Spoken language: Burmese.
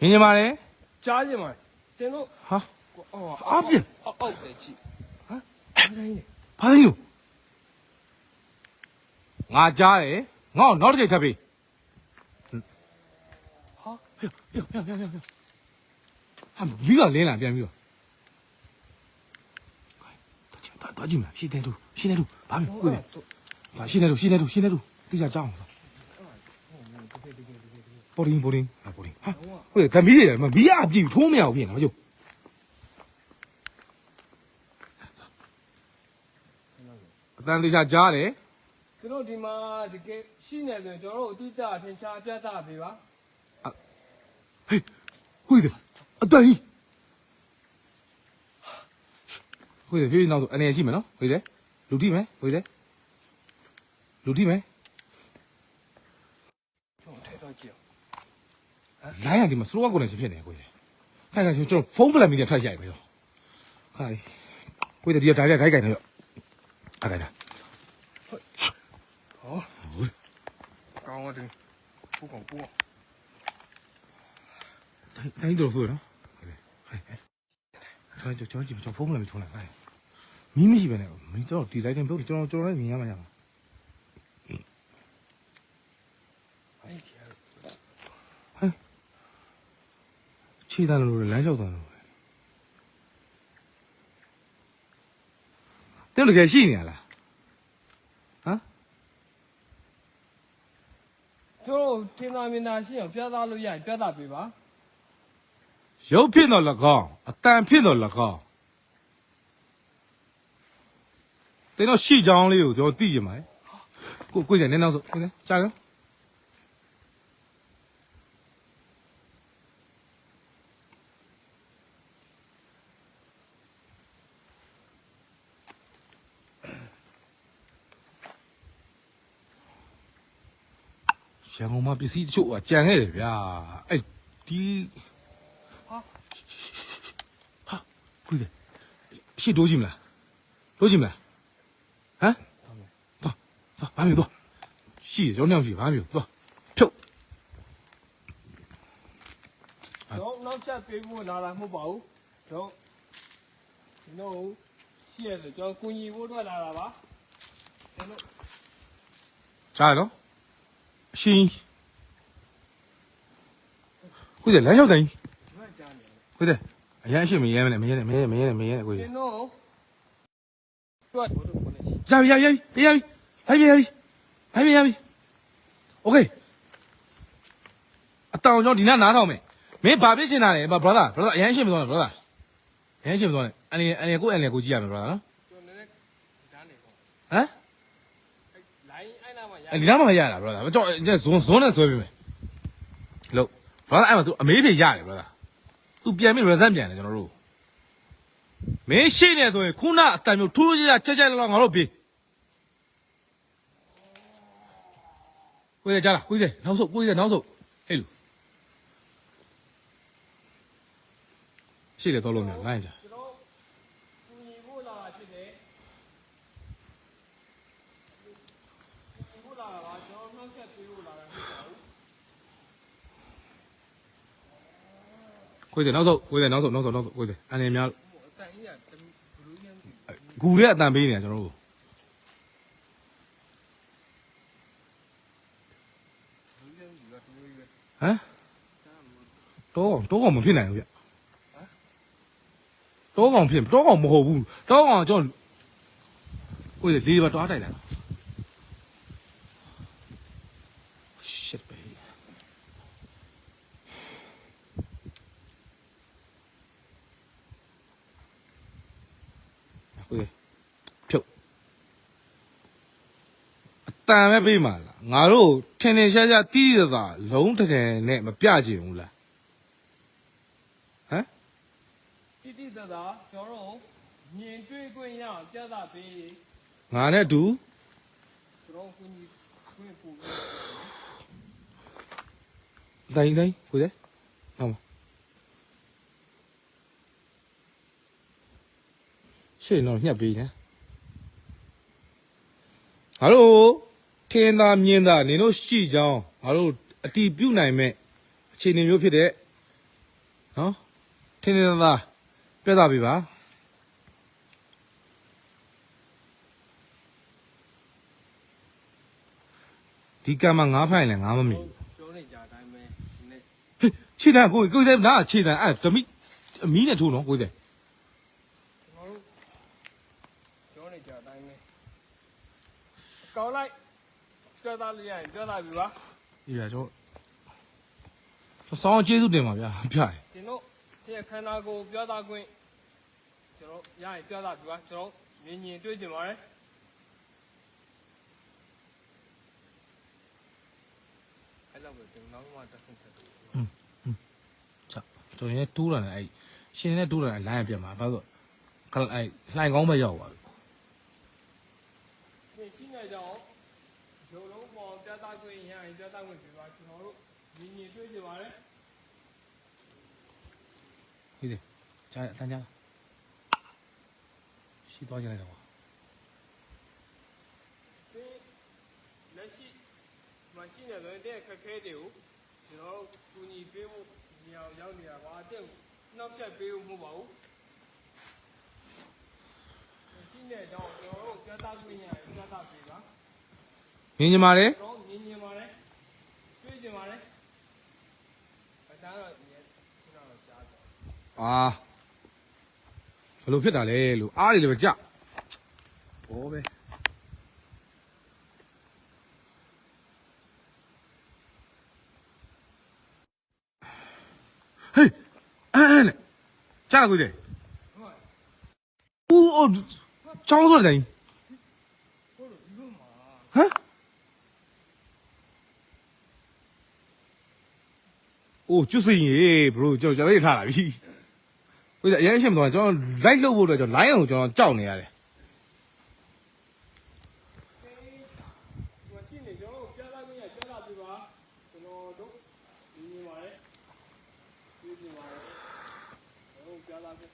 မြင်ကြပါလေကြားကြမှာတင်တို့ဟာအော်အားပြအောက်အောက်ပဲကြည့်ဟမ်အဲ့ဒါကြီးဘာလဲလို့ငါကြားတယ်ငါ့ကိုနောက်တစ်ချိန်ထပ်ပြီးဟာဟေ့ဟေ့ဟေ့ဟေ့ဟေ့ဟာမိကလင်းလာပြန်ပြီးတော့တာတာကြည့်မလားရှင်းတယ်လို့ရှင်းတယ်လို့ဘာမျိုးကိုယ်ဘာရှင်းတယ်လို့ရှင်းတယ်လို့ရှင်းတယ်လို့သိကြကြောင်းလား ပေါ်ရင်ပေါ်ရင်ဟာပေါ်ရင်ဟာဟိုဓမီးတွေမမီးအပြည့်ထိုးမရဘူးပြင်နော်ကျုပ်အတန်တေချာကြားတယ်ကျွန်တော်ဒီမှာတကယ်ရှိနေတယ်ကျွန်တော်တို့အတူတာထင်ရှားပြသပေးပါဟေးဟိုးတယ်အတိုင်ဟိုးတယ်ပြေးနောက်ဆိုအနေရရှိမယ်နော်ဟိုးတယ်လူတိမယ်ဟိုးတယ်လူတိမယ် 南阳的嘛，苏州过来是偏南过去，看看就就丰富了没点菜线没有？看，过来底下摘点摘点没有？大概的。好。搞我的，不广播。咱咱一点都不冷。哎哎。看，就就就丰富了没出来？哎，明明是偏南，没叫地摘点，不就叫就明阳嘛样？ ခြေတန်းလို့လမ်းလျှောက်တန်းလို့တဲ့တကယ်ရှိနေရလားဟမ်ကျွန်တော်ထင်သာမြင်သာရှိအောင်ပြသလို့ရရင်ပြသပေးပါရုပ်ဖြစ်တော့၎င်းအတန်ဖြစ်တော့၎င်းတင်းတော့ရှိချောင်းလေးကိုကျွန်တော်သိကြမှာလေကိုကိုကြီးနေနောက်ဆိုနေနေကြားရော ရန်ကုန်မှာပစ္စည်းတချို့ကကြံခဲ့တယ်ဗျာအဲ့ဒီဟာဟာကိုကြီးရှေ့တိုးကြည့်မလားတိုးကြည့်မလားဟမ်သွားသွားဘာမျိုးသွားရှိရရောင်းနေအောင်ရှိဘာမျိုးသွားဖြုတ်ကျွန်တော်နောက်ချက်ပေးဖို့လာတာမဟုတ်ပါဘူးကျွန်တော်ကျွန်တော်ရှိရဆိုကျွန်တော်ကုညီဖို့ထွက်လာတာပါကျွန်တော်ကြားရနော် အရှင်ကိုကြီးလမ်းလျှောက်တိုင်းကိုကြီးအရန်အရှင်မရဲမနဲ့မရဲနဲ့မရဲနဲ့မရဲနဲ့မရဲနဲ့ကိုကြီးရပြီရပြီရပြီရပြီရပြီရပြီရပြီโอเคအတောင်ကြောင့်ဒီနေ့နားထောင်မယ်မင်းဘာဖြစ်ရှင်တာလဲ brother brother အရန်ရှင်မသွားနဲ့ brother အရန်ရှင်မသွားနဲ့အနေအနေကိုအနေကိုကြည့်ရမယ် brother နော်ဟမ် အဲ့နာမှာရအဲဒီနားမှာမရတာ brother ကျွန်တော်ဇွန်ဇွန်နဲ့ဆွဲပေးမယ်လို့ brother အဲ့မှာ तू အမေးဖြေရတယ် brother तू ပြန်ပြီး result ပြန်တယ်ကျွန်တော်တို့မင်းရှိနေဆိုရင်ခုနအတန်မျိုးထူးထူးခြားခြားချက်ချက်လောက်လောက်ငါတို့ပြေးကိုရကြလားကိုရနောက်ဆုတ်ကိုရနောက်ဆုတ်ဟဲ့လူရှိတယ်တော့လုံးများလိုင်းကြကျွန်တော်ကုညီဖို့လာတာဖြစ်တယ်ကုညီဖို့လာတာပါကျွန်တော်နောက်ချက် ပေးဖို့လာတာဖြစ်ပါဘူးကိုရနောက်ဆုတ်ကိုရနောက်ဆုတ်နောက်ဆုတ်နောက်ဆုတ်ကိုရအနေများဟိုအတန်ကြီးကဘလူးရမ်းပြီဂူရဲအတန်ပေးနေတာကျွန်တော်တို့ဘလူးရမ်းပြီကတူရွေးဟမ်တော့တော့ကောင်မဖြစ်နိုင်ဘူးဗျတော့ကောင်ဖြစ်တော့ကောင်မဟုတ်ဘူးတော့ကောင်ကျွန်တော်ကိုရလေးပါတွားတိုက်လာ shit ကိုရဖြုတ်အတန်ပဲပေးမှာလားငါတို့ထင်ထင်ရှားရှားတီးရတာလုံးတကယ်နဲ့မပြချင်ဘူးလားဟမ်တိတိတသာကျွန်တော်တို့မြင်တွေ့ခွင့်ရအောင်ပြသပေးငါနဲ့အတူကျွန်တော်ကုညီခွင့်ပို့တိုင်းတိုင်းကိုရဟုတ်မ ရှေ့တော့ညှက်ပေးနေငါတို့ထင်သာမြင်သာနင်တို့ရှိကြောင်းငါတို့အတီးပြုတ်နိုင်မဲ့အခြေအနေမျိုးဖြစ်တဲ့ထင်းထင်းသားသားပြတ်သားပြီပါဒီကံမှာငါးဖိုင်လဲငါမမီဘူးပြောနေကြအတိုင်းပဲဒီနေ့ဟေးခြေတန်းကိုကိုယ်စဲနားခြေတန်းအဲ့ဓမိအမီးနဲ့ထိုးနော်ကိုယ်စဲ ကျွန်တော်တို့ပြောနေကြအတိုင်းပဲ ကောင်းလိုက်ပြောသားလို့ရရင်ပြောသားပြီပါဒီရကျွန်တော်ဆောင်းကျေးဇူးတင်ပါဗျာဖျားရကျွန်တော်ဒီခန္ဓာကိုယ်ပြောသားခွင့်ကျွန်တော်ရရင်ပြောသားပြီပါကျွန်တော်မြင်မြင်တွေ့ကြပါတယ်အဲ့လောက်ပဲကျွန်တော်နောက်မှတက်ဆင်းတက်တယ်ချက်ကျွန်တော်ရဲတိုးတာနဲ့အဲ့ရှင်နဲ့တိုးတာနဲ့လိုင်းရပြတ်မှာဘာလို့ကအဲ့လှိုင်ကောင်းပဲရောက်သွားပြီ ဒီရှိနေကြအောင်ဂျုံလုံးပေါ်ပြတ် သားခွင့်ရရင်ပြတ်သားခွင့်ပြပါကျွန်တော်တို့မြင်မြင်တွေ့ကြပါတယ်ဟေးတယ်ကြားအတန်းကြားရှိသွားကြလိုက်တော့ဒီလက်ရှိမရှိနေဆိုရင်တဲ့ခက်ခဲတွေကိုကျွန်တော်တို့ကူညီပေးဖို့ညောင်ရောက်နေတာပါတဲ့နောက်ဆက်ပေးဖို့မဟုတ်ပါဘူးရှိနေတော့ကျွန်တော်တို့ပြတ်သားခွင့်ရရင်ပြတ်သားပေးပါမြင်ကြပါလေ ကျွန်တော်မြင်မြင်ပါတယ်တွေ့ကြ ပါတယ်အတားတော့ညခုနကတော့ကြားတယ်အာဘယ်လိုဖြစ်တာလဲလို့အားတွေလည်းပဲကြဘောပဲဟေးအဲ့အဲ့လေကြားကိုတယ်ဟုတ်ဦးအော်ချောင်းဆိုတယ်တိုင်းဟုတ်လို့ဒီလိုမှာ ဟမ် အိုးကျွတ်စင်ရေဘရိုကျွန်တော်ကျွန်တော်ရေးထားတာပြီဟိုအရင်ရှင်းမတော့ကျွန်တော် live လုပ်ဖို့အတွက်ကျွန်တော် line အောင်ကျွန်တော်ကြောက်နေရတယ်မရှိနေကျွန်တော်ပြတ်သားခွင့်ရပြတ်သားပေးပါကျွန်တော်တို့မြင်မြင်ပါတယ်တွေ့ကြပါတယ်ကျွန်တော်ပြတ်သားခွင့်